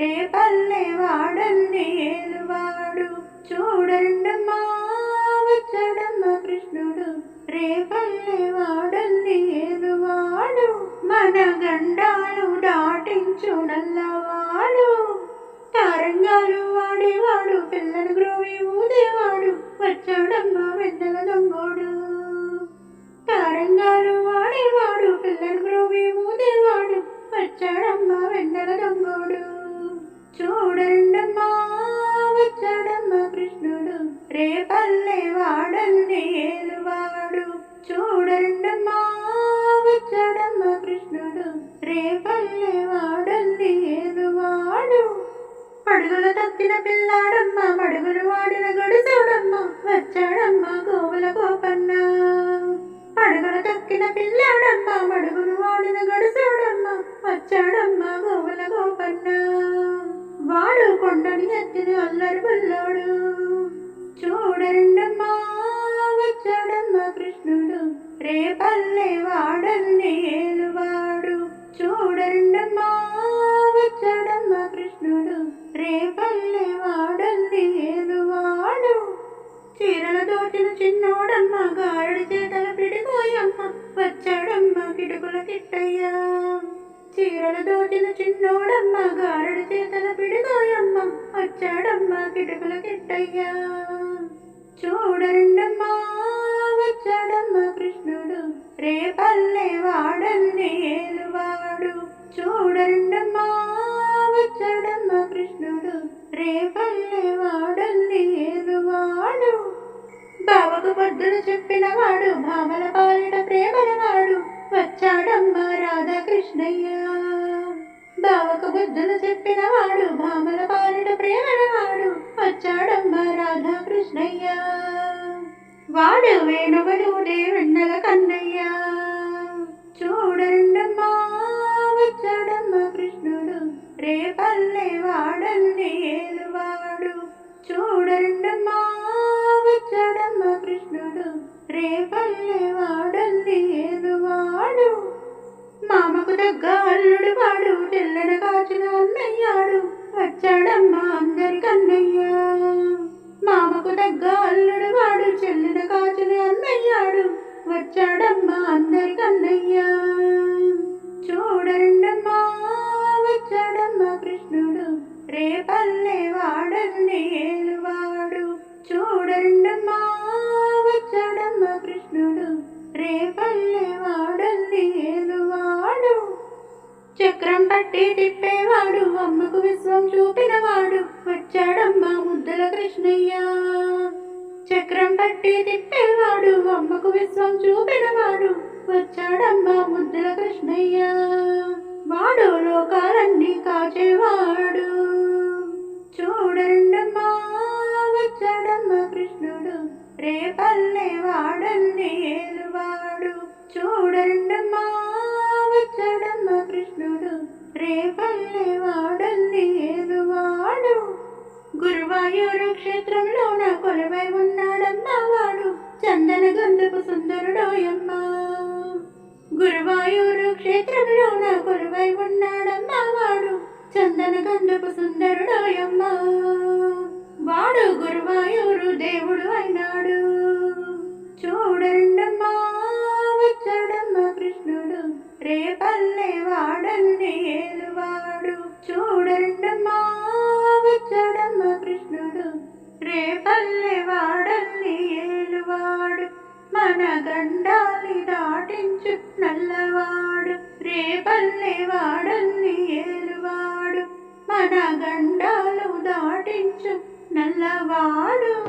రేపల్లెవాడల్లేలువాడు చూడండమ్మా వచ్చాడమ్మ కృష్ణుడు రేపల్లెవాడల్లేలువాడు మన గండాలు దాటించుడల్లవాడు తరంగాలు వాడేవాడు పిల్లలు గ్రోవి ఊదేవాడు వచ్చాడమ్మ పెద్దల దొంగోడు తరంగాలు వాడేవాడు పిల్లలు గ్రోవి ఊదేవాడు వచ్చాడమ్మ వెన్నెల దొంగోడు చూడండమ్మా వచ్చాడమ్మ కృష్ణుడు. రేపల్లె వాడల్ని నేలువాడు చూడండమ్మా వచ్చాడమ్మ కృష్ణుడు. రేపల్లె వాడల్ని ఏలువాడు. పడుగులు తప్పిన పిల్లాడమ్మ మడుగులు కొండని ఎత్తిన అల్లరి బుల్లోడు. చూడండమ్మా వచ్చాడమ్మ కృష్ణుడు. రేపల్లె వాడల్ని ఏలువాడు. చూడండమ్మా వచ్చాడమ్మ కృష్ణుడు. రేపల్లె వాడల్ని ఏలువాడు. చీరల దోచిన చిన్నోడమ్మ గారడి చేతల పిడిపోయి చీరల దోచిన చిన్నోడమ్మ గారడి చేతల పిడిపోయమ్మ వచ్చాడమ్మ కిటుకుల కిట్టయ్యా. చూడండమ్మా వచ్చాడమ్మ కృష్ణుడు రేపల్లే వాడల్ని ఏలువాడు. చూడండమ్మా వచ్చాడమ్మ కృష్ణుడు రేపల్లే వాడల్ని ఏలువాడు. బావకు పొద్దున చెప్పిన వాడు భామల పాలిట ప్రేమల వాడు వచ్చాడమ్మ రాధాకృష్ణయ్య. బావకు బుద్ధులు చెప్పిన వాడు భామల పాలిట ప్రేమల వాడు వచ్చాడమ్మ రాధాకృష్ణయ్య. వాడు వేణువులు వెన్నెల కన్నయ్య. చూడండమ్మా వచ్చాడమ్మ కృష్ణుడు. రేపల్లే వాడల్ని ఏలువాడు. చూడండమ్మా వచ్చాడమ్మ కృష్ణుడు. రేపల్లె మామకు దగ్గ అల్లుడు వాడు తెల్లడు కాచిన అన్నయ్యాడు. వచ్చాడమ్మా అందరి కన్నయ్య. మామకు దగ్గ అల్లుడు వాడు చెల్లిన కాచిన అన్నయ్యాడు. వచ్చాడమ్మా అందరి కన్నయ్య. చూడండమ్మా వచ్చాడమ్మా కృష్ణుడు. రేపల్లే పట్టి తిప్పేవాడు అమ్మకు విశ్వం చూపినవాడు వచ్చాడమ్మ ముద్దల కృష్ణయ్య. చక్రం పట్టి తిప్పేవాడు అమ్మకు విశ్వం చూపినవాడు వచ్చాడమ్మ ముద్దల కృష్ణయ్య. వాడు లోకాలన్నీ కాచేవాడు. రేపల్లె వాడల్ని ఏలువాడు గురువాయూరు క్షేత్రంలోన కొలువై ఉన్నాడమ్మా వాడు. చందన గంధపు సుందరుడోయమ్మ గురువాయూరు క్షేత్రంలోన కొలువై ఉన్నాడమ్మా వాడు. చందన గంధపు సుందరుడోయమ్మ వాడు గురువాయూరు దేవుడు అయినాడు. చూడండమ్మా వచ్చాడమ్మా కృష్ణుడు. రేపల్లె కృష్ణుడు రేపల్లె వాడల్లి ఏలువాడు మన గండాలి దాటించు నల్లవాడు. రేపల్లె వాడల్లి ఏలువాడు మన గండాలు దాటించు నల్లవాడు.